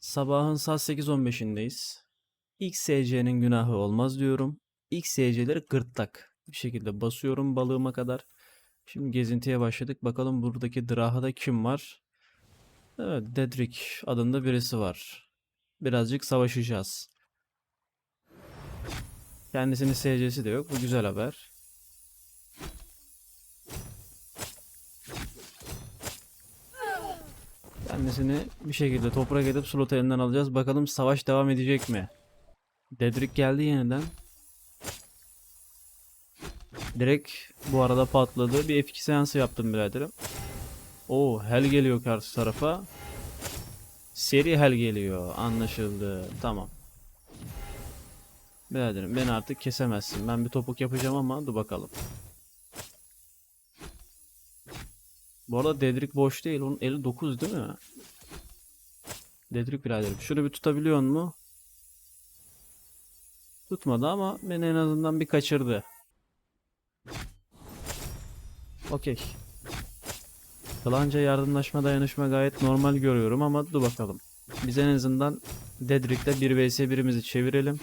Sabahın saat 8.15'indeyiz. XSC'nin günahı olmaz diyorum. XSC'leri gırtlak. Bir şekilde basıyorum balığıma kadar. Şimdi gezintiye başladık. Bakalım buradaki Draha'da kim var? Evet, Dedrick adında birisi var. Birazcık savaşacağız. Kendisinin SC'si de yok. Bu güzel haber. Kendisini bir şekilde toprak edip slot elinden alacağız. Bakalım savaş devam edecek mi? Dedrick geldi yeniden. Direkt bu arada patladı. Bir F2 seansı yaptım biraderim. Oo hel geliyor karşı tarafa. Seri hel geliyor. Anlaşıldı. Tamam. Biraderim beni artık kesemezsin. Ben bir topuk yapacağım ama dur bakalım. Bu arada Dedrick boş değil. Onun eli 9 değil mi? Dedrick biraderim. Şunu bir tutabiliyor mu? Tutmadı ama beni en azından bir kaçırdı. Okey. Klanca yardımlaşma dayanışma gayet normal görüyorum ama dur bakalım. Biz en azından Dedrick'le 1 vs 1'imizi çevirelim.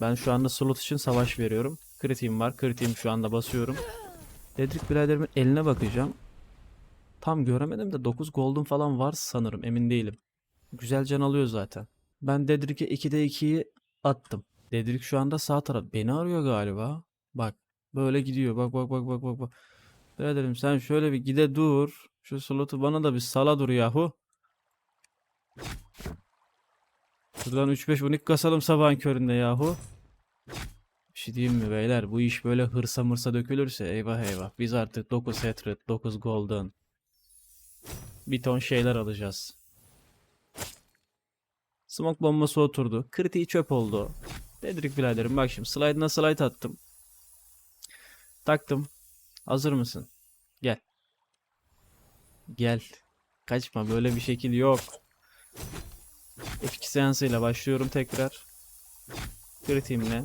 Ben şu anda slot için savaş veriyorum. Kritiğim var. Kritiğim şu anda basıyorum. Dedrick biraderimin eline bakacağım. Tam göremedim de 9 golden falan var sanırım. Emin değilim. Güzel can alıyor zaten. Ben Dedrick'e 2'de 2'yi attım. Dedrick şu anda sağ taraf. Beni arıyor galiba. Bak. Böyle gidiyor. Bak bak bak bak bak. bak. Biraderim sen şöyle bir gide dur. Şu slotu bana da bir sala dur yahu. Buradan 3-5 unik kasalım sabahın köründe yahu. Şey diyeyim mi beyler? Bu iş böyle hırsa mırsa dökülürse eyvah eyvah. Biz artık 9 hatred, 9 golden. Bir ton şeyler alacağız. Smoke bombası oturdu. Kritiği çöp oldu. Dedrick biraderim bak şimdi slide'ına slide attım. Taktım. Hazır mısın? Gel. Gel. Kaçma böyle bir şekil yok. F2 seansıyla başlıyorum tekrar. Kritiğimle.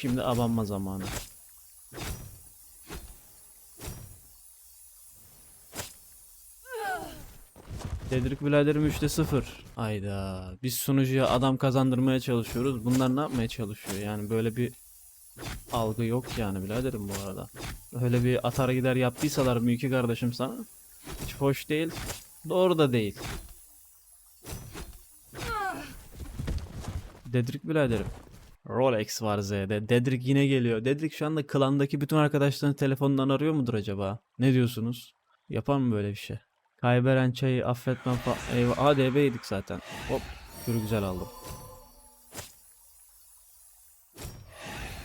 Şimdi abanma zamanı. Dedrick biraderim 3'te 0. Ayda. Biz sunucuya adam kazandırmaya çalışıyoruz. Bunlar ne yapmaya çalışıyor? Yani böyle bir algı yok yani biraderim bu arada. Öyle bir atar gider yaptıysalar mülki kardeşim sana. Hiç hoş değil. Doğru da değil. Dedrick biraderim. Rolex var Z'de. Dedrick yine geliyor. Dedrick şu anda klandaki bütün arkadaşlarını telefondan arıyor mudur acaba? Ne diyorsunuz? Yapar mı böyle bir şey? Kayberen çayı affetmem falan. Eyvah. ADB zaten. Hop. Şunu güzel aldım.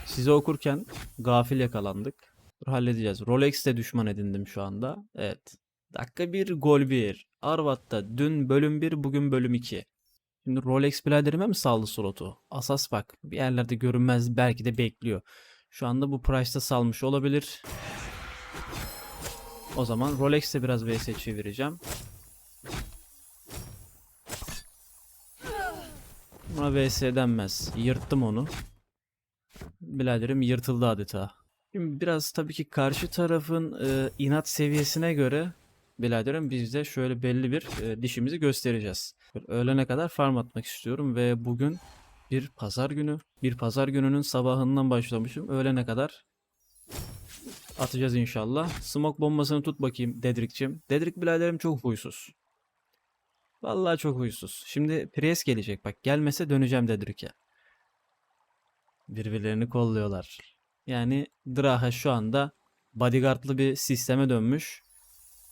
Sizi okurken gafil yakalandık. Dur halledeceğiz. Rolex'te düşman edindim şu anda. Evet. Dakika 1 gol 1. Arvat'ta dün bölüm 1 bugün bölüm 2. Şimdi Rolex biraderime mi saldı slotu? Asas bak bir yerlerde görünmez belki de bekliyor. Şu anda bu price'ta salmış olabilir. O zaman Rolex'te biraz vs çevireceğim. Buna vs denmez. Yırttım onu. Biladerim yırtıldı adeta. Şimdi biraz tabii ki karşı tarafın e, inat seviyesine göre biraderim biz de şöyle belli bir e, dişimizi göstereceğiz. Böyle Öğlene kadar farm atmak istiyorum ve bugün bir pazar günü. Bir pazar gününün sabahından başlamışım. Öğlene kadar atacağız inşallah. Smoke bombasını tut bakayım Dedrick'cim. Dedrick biraderim çok huysuz. Vallahi çok huysuz. Şimdi Priest gelecek bak. Gelmese döneceğim Dedrick'e. Birbirlerini kolluyorlar. Yani Draha şu anda bodyguardlı bir sisteme dönmüş.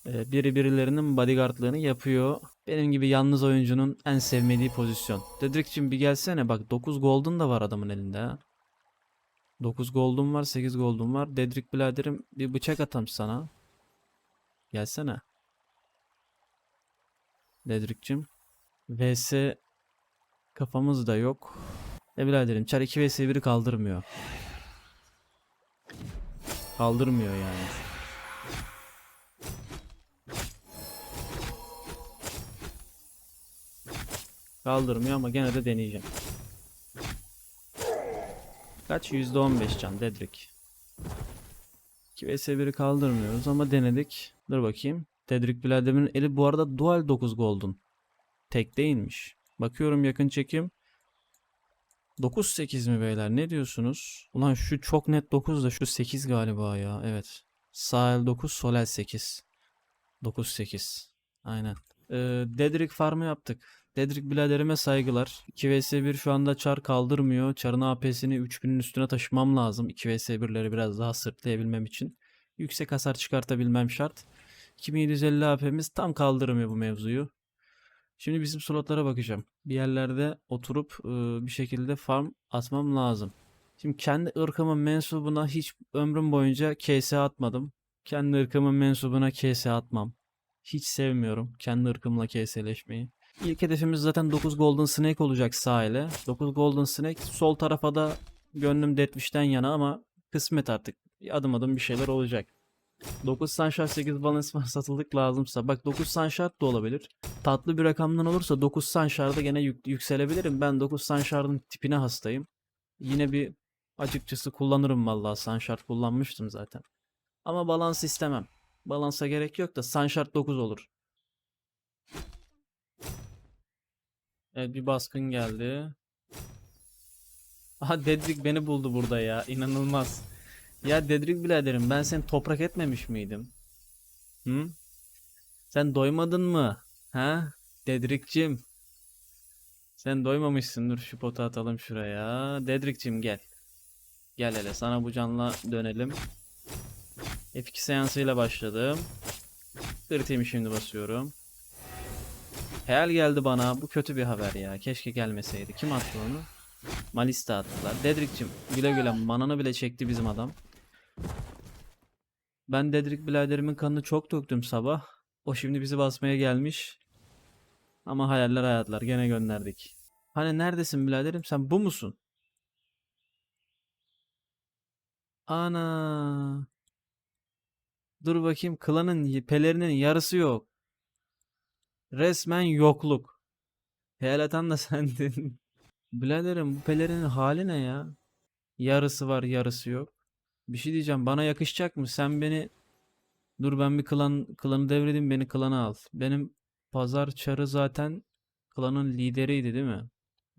Ee, Biri birilerinin bodyguardlığını yapıyor. Benim gibi yalnız oyuncunun en sevmediği pozisyon. Dedrick'cim bir gelsene bak 9 golden da var adamın elinde ha. 9 golden var 8 golden var. Dedrick biraderim bir bıçak atam sana. Gelsene. Dedrick'cim. VS kafamız da yok. E biraderim çar 2 vs 1'i kaldırmıyor. Kaldırmıyor yani. Kaldırmıyor ama gene de deneyeceğim. Kaç? %15 can Dedrick. 2 vs 1'i kaldırmıyoruz ama denedik. Dur bakayım. Dedrick Bilader'in eli bu arada dual 9 golden. Tek değilmiş. Bakıyorum yakın çekim. 9-8 mi beyler ne diyorsunuz? Ulan şu çok net 9 da şu 8 galiba ya. Evet. Sağ el 9 sol el 8. 9-8. Aynen. Ee, Dedrick farmı yaptık. Dedrick biraderime saygılar. 2 vs 1 şu anda çar kaldırmıyor. Çarın AP'sini 3000'in üstüne taşımam lazım. 2 vs 1'leri biraz daha sırtlayabilmem için. Yüksek hasar çıkartabilmem şart. 2750 AP'miz tam kaldırmıyor bu mevzuyu. Şimdi bizim slotlara bakacağım. Bir yerlerde oturup e, bir şekilde farm atmam lazım. Şimdi kendi ırkımın mensubuna hiç ömrüm boyunca KS atmadım. Kendi ırkımın mensubuna KS atmam. Hiç sevmiyorum kendi ırkımla KS'leşmeyi. İlk hedefimiz zaten 9 Golden Snake olacak sağ ele. 9 Golden Snake sol tarafa da gönlüm Deathwish'ten yana ama kısmet artık. Adım adım bir şeyler olacak. 9 Sunshard 8 Balance var satılık lazımsa. Bak 9 Sunshard da olabilir. Tatlı bir rakamdan olursa 9 Sunshard'a gene yük- yükselebilirim. Ben 9 Sunshard'ın tipine hastayım. Yine bir açıkçası kullanırım vallahi Sunshard kullanmıştım zaten. Ama balans istemem. Balansa gerek yok da Sunshard 9 olur. Evet bir baskın geldi. Aha Dedrick beni buldu burada ya. İnanılmaz. Ya Dedrick biraderim ben seni toprak etmemiş miydim? Hı? Sen doymadın mı? Ha? Dedrick'cim. Sen doymamışsın. Dur şu potu atalım şuraya. Dedrick'cim gel. Gel hele sana bu canla dönelim. F2 seansıyla başladım. Kritimi şimdi basıyorum. Hayal geldi bana. Bu kötü bir haber ya. Keşke gelmeseydi. Kim attı onu? Malista attılar. Dedrick'cim güle güle mananı bile çekti bizim adam. Ben Dedrick biraderimin kanını çok döktüm sabah. O şimdi bizi basmaya gelmiş. Ama hayaller hayatlar gene gönderdik. Hani neredesin biraderim sen bu musun? Ana. Dur bakayım klanın pelerinin yarısı yok. Resmen yokluk. Hayal atan da sendin. Biraderim bu pelerinin hali ne ya? Yarısı var yarısı yok. Bir şey diyeceğim bana yakışacak mı? Sen beni dur ben bir klan klanı devredeyim beni klana al. Benim pazar çarı zaten klanın lideriydi değil mi?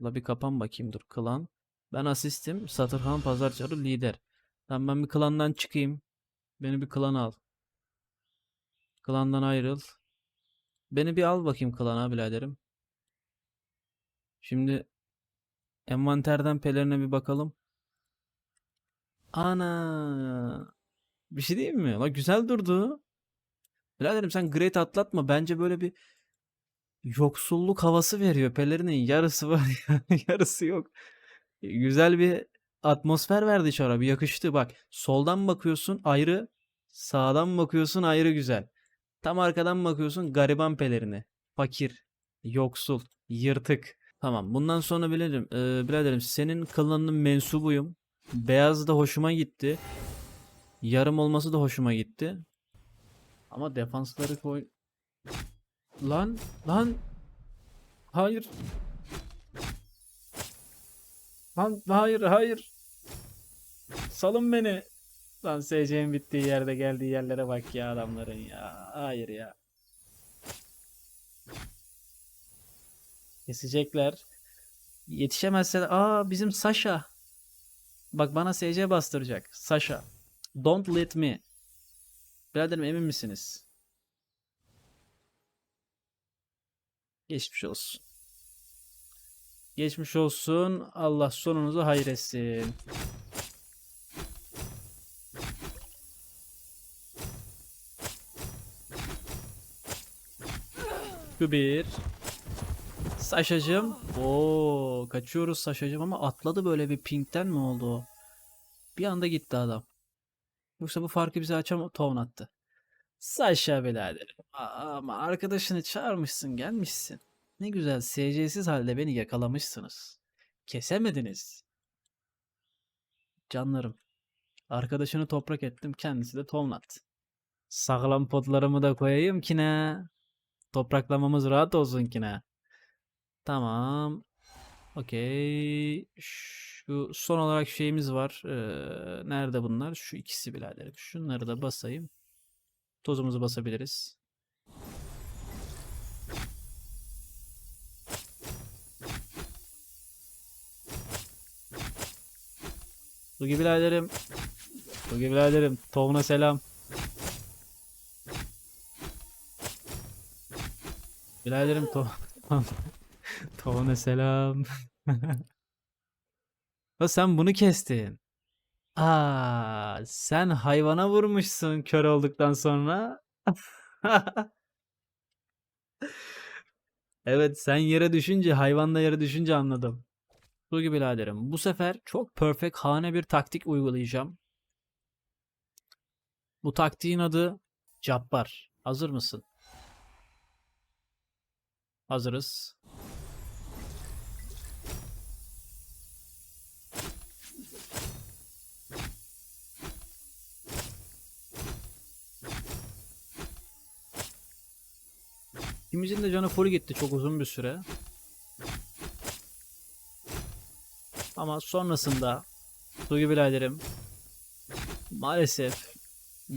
La bir kapan bakayım dur klan. Ben asistim. Satırhan pazar çarı lider. Tamam ben bir klandan çıkayım. Beni bir klana al. Klandan ayrıl. Beni bir al bakayım klana biraderim. Şimdi envanterden pelerine bir bakalım. Ana. Bir şey diyeyim mi? La güzel durdu. Biraderim sen Great atlatma. Bence böyle bir yoksulluk havası veriyor. Pelerinin yarısı var ya, yarısı yok. Güzel bir atmosfer verdi çara. Bir yakıştı. Bak soldan bakıyorsun ayrı. Sağdan bakıyorsun ayrı güzel. Tam arkadan bakıyorsun gariban pelerini. Fakir. Yoksul. Yırtık. Tamam. Bundan sonra bilelim. Ee, biraderim senin klanının mensubuyum. Beyaz da hoşuma gitti. Yarım olması da hoşuma gitti. Ama defansları koy... Lan, lan. Hayır. Lan, hayır, hayır. Salın beni. Lan SC'nin bittiği yerde geldiği yerlere bak ya adamların ya. Hayır ya. Kesecekler. Yetişemezse de... Aa bizim Sasha. Bak bana SC bastıracak. Sasha. Don't let me. Biraderim emin misiniz? Geçmiş olsun. Geçmiş olsun. Allah sonunuzu hayretsin. Şu bir. Saşacım. Oo, kaçıyoruz Saşacım ama atladı böyle bir pinkten mi oldu o? Bir anda gitti adam. Yoksa bu farkı bize açam ton attı. Saşa biraderim. Ama arkadaşını çağırmışsın gelmişsin. Ne güzel SC'siz halde beni yakalamışsınız. Kesemediniz. Canlarım. Arkadaşını toprak ettim kendisi de tonlat. Sağlam potlarımı da koyayım ki ne? Topraklamamız rahat olsun ki ne? Tamam. Okey. Şu son olarak şeyimiz var. Ee, nerede bunlar? Şu ikisi biraderim. Şunları da basayım. Tozumuzu basabiliriz. Dugi biraderim. Dugi biraderim. Tohumuna selam. Biraderim to Tohumuna selam. Ha sen bunu kestin. Aa, sen hayvana vurmuşsun kör olduktan sonra. Evet sen yere düşünce hayvan da yere düşünce anladım. Sugi biraderim bu sefer çok perfect hane bir taktik uygulayacağım. Bu taktiğin adı Cabbar. Hazır mısın? Hazırız. İkimizin de canı full gitti çok uzun bir süre. Ama sonrasında Sugi biraderim maalesef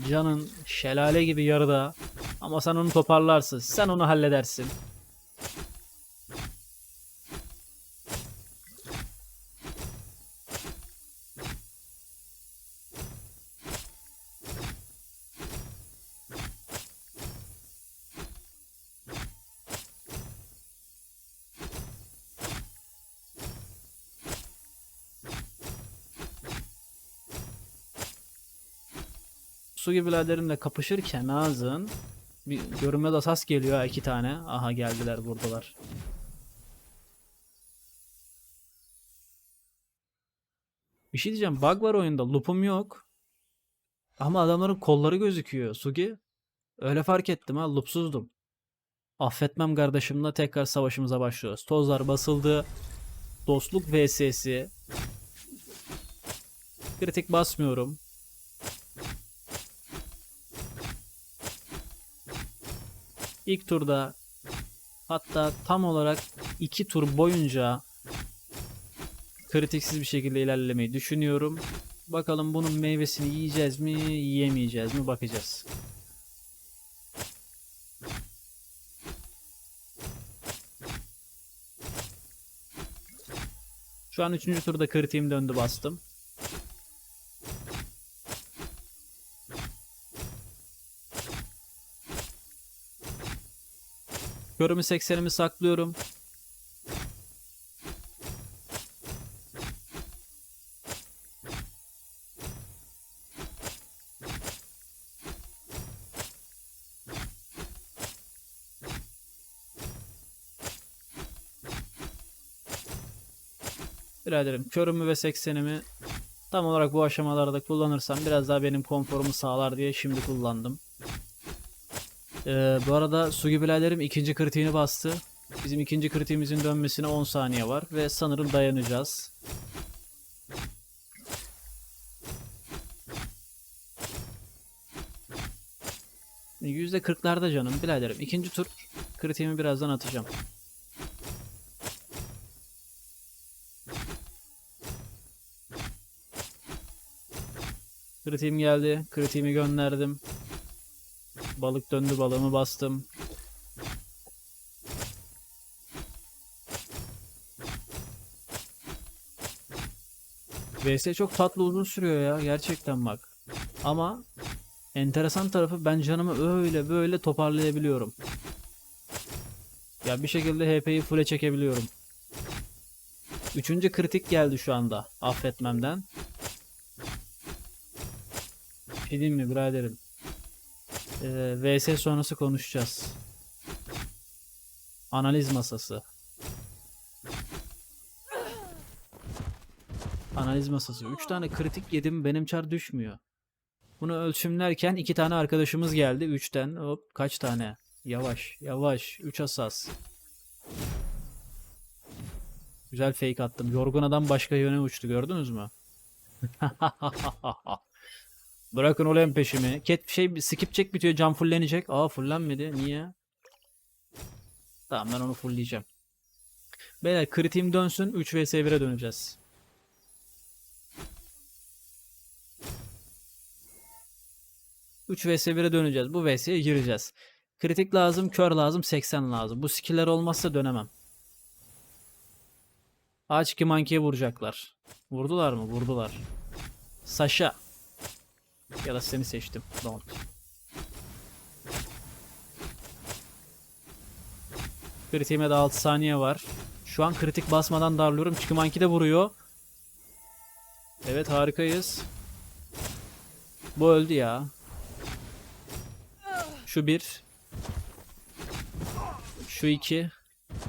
canın şelale gibi yarıda ama sen onu toparlarsın. Sen onu halledersin. Sugi biraderimle kapışırken Nazın bir görünmez asas geliyor iki tane. Aha geldiler buradalar. Bir şey diyeceğim. Bug var oyunda. Loop'um yok. Ama adamların kolları gözüküyor. Sugi. Öyle fark ettim ha. Loopsuzdum. Affetmem kardeşimle tekrar savaşımıza başlıyoruz. Tozlar basıldı. Dostluk vs'si. Kritik basmıyorum. İlk turda hatta tam olarak iki tur boyunca kritiksiz bir şekilde ilerlemeyi düşünüyorum. Bakalım bunun meyvesini yiyeceğiz mi, yiyemeyeceğiz mi bakacağız. Şu an 3. turda kritiğim döndü bastım. Körümü 80'imi saklıyorum. Biraderim körümü ve 80'imi tam olarak bu aşamalarda kullanırsam biraz daha benim konforumu sağlar diye şimdi kullandım. Ee, bu arada Sugi biraderim ikinci kritiğini bastı. Bizim ikinci kritiğimizin dönmesine 10 saniye var ve sanırım dayanacağız. %40'larda canım biraderim. İkinci tur kritiğimi birazdan atacağım. Kritiğim geldi. Kritiğimi gönderdim. Balık döndü balığımı bastım. VS çok tatlı uzun sürüyor ya gerçekten bak. Ama enteresan tarafı ben canımı öyle böyle toparlayabiliyorum. Ya bir şekilde HP'yi full'e çekebiliyorum. Üçüncü kritik geldi şu anda affetmemden. Şey mi biraderim? Ee, VS sonrası konuşacağız. Analiz masası. Analiz masası. 3 tane kritik yedim benim çar düşmüyor. Bunu ölçümlerken iki tane arkadaşımız geldi. 3'ten hop kaç tane? Yavaş yavaş 3 asas. Güzel fake attım. Yorgun adam başka yöne uçtu gördünüz mü? Bırakın ulan peşimi. Ket şey skip check bitiyor. Can fullenecek. Aa fullenmedi. Niye? Tamam ben onu fullleyeceğim. Beyler kritiğim dönsün. 3 vs 1'e döneceğiz. Üç vs 1'e döneceğiz. Bu vs'ye gireceğiz. Kritik lazım, kör lazım, 80 lazım. Bu skill'ler olmazsa dönemem. Ağaç ki mankiye vuracaklar. Vurdular mı? Vurdular. Sasha. Ya da seni seçtim. Don't. Kritiğime de 6 saniye var. Şu an kritik basmadan darlıyorum. Çıkımanki de vuruyor. Evet harikayız. Bu öldü ya. Şu bir. Şu iki.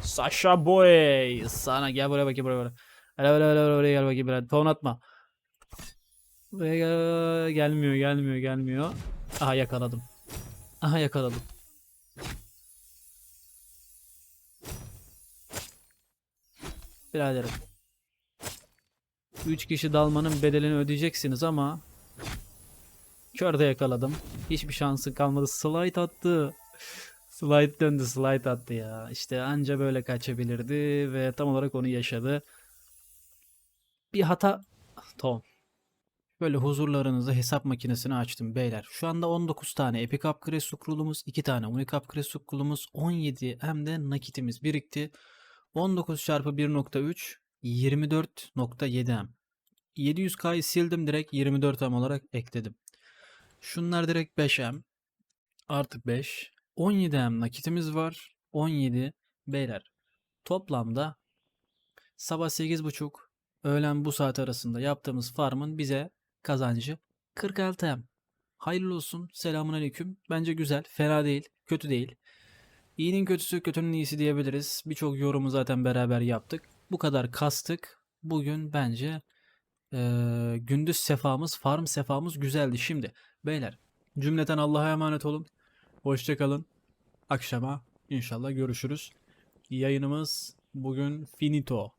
Sasha boy. Sana gel buraya bakayım buraya. Hele hele hele gel bakayım biraz. Ton atma. Buraya gel. Gelmiyor gelmiyor gelmiyor. Aha yakaladım. Aha yakaladım. Biraderim. 3 kişi dalmanın bedelini ödeyeceksiniz ama Körde yakaladım. Hiçbir şansı kalmadı. Slide attı. Slide döndü slide attı ya. İşte anca böyle kaçabilirdi ve tam olarak onu yaşadı. Bir hata... Tamam. Böyle huzurlarınızda hesap makinesini açtım beyler. Şu anda 19 tane Epic Upgrade sukrulumuz, 2 tane Unique Upgrade sukrulumuz, 17 hem de nakitimiz birikti. 19 çarpı 1.3 24.7 M. 700K'yı sildim direkt 24 M olarak ekledim. Şunlar direkt 5M. Artık 5. 17M nakitimiz var. 17 beyler. Toplamda sabah 8.30 öğlen bu saat arasında yaptığımız farmın bize kazancı 46M. Hayırlı olsun. Selamun aleyküm. Bence güzel. Fena değil. Kötü değil. İyinin kötüsü kötünün iyisi diyebiliriz. Birçok yorumu zaten beraber yaptık. Bu kadar kastık. Bugün bence eee, gündüz sefamız, farm sefamız güzeldi. Şimdi beyler cümleten Allah'a emanet olun. Hoşçakalın. Akşama inşallah görüşürüz. Yayınımız bugün finito.